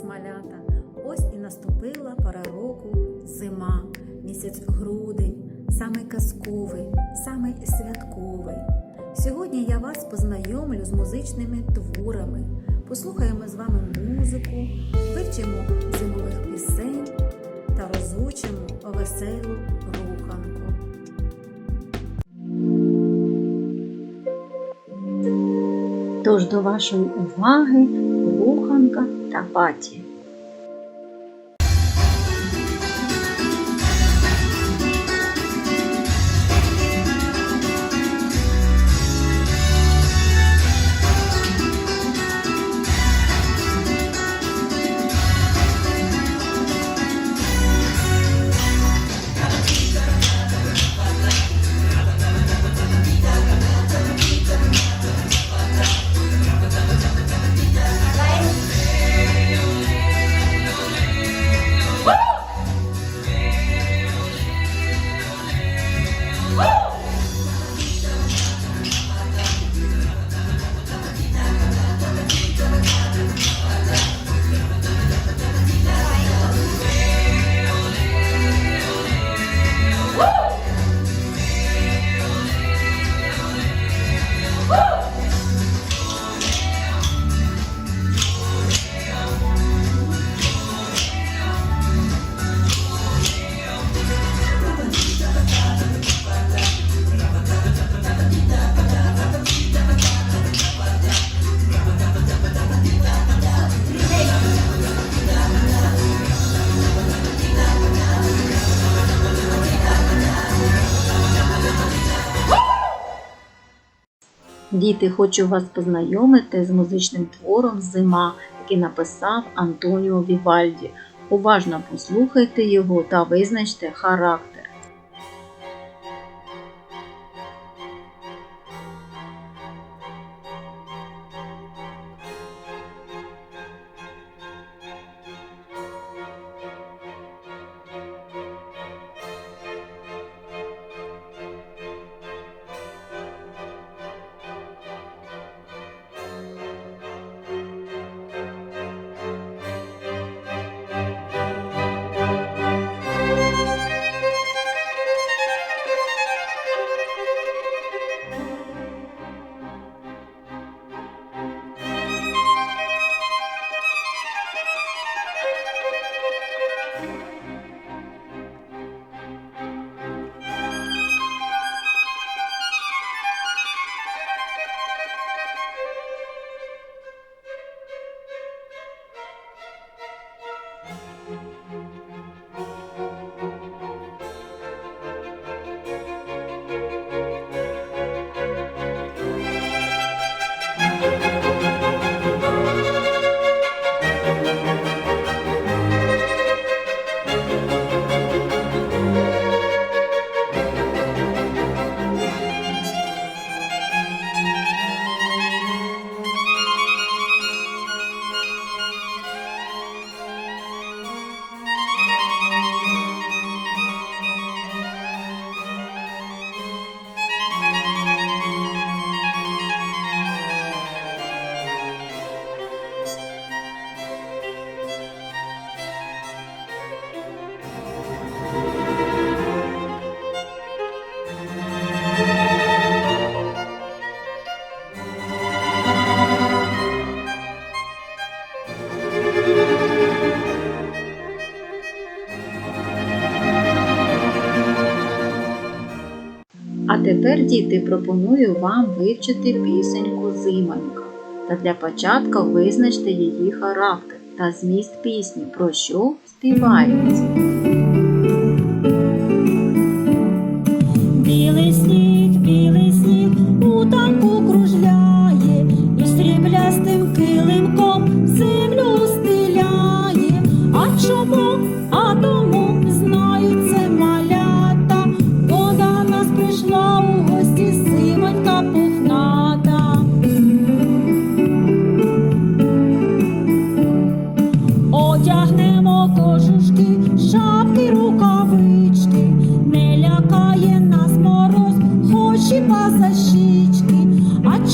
вас! Ось і наступила пора року зима, місяць грудень, самий казковий, самий святковий. Сьогодні я вас познайомлю з музичними творами, послухаємо з вами музику, вивчимо зимових пісень та розучимо веселу руханку. Тож до вашої уваги руханка та паті. Діти, хочу вас познайомити з музичним твором Зима, який написав Антоніо Вівальді. Уважно послухайте його та визначте характер. А тепер, діти, пропоную вам вивчити пісеньку Зимонька. Та для початку визначте її характер та зміст пісні, про що співається.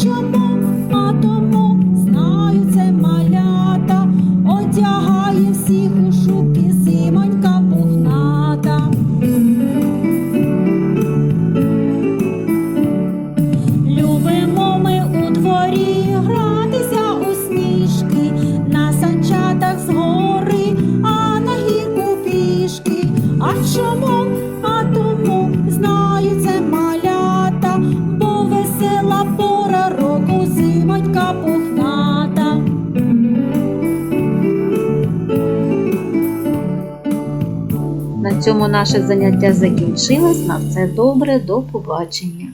чому, а тому знаю це малята, одягає всіх у шубки зимонька пухната. Любимо ми у дворі гратися у сніжки, на санчатах з гори, а на гірку пішки. А чому? Цьому наше заняття закінчилось. На все добре, до побачення.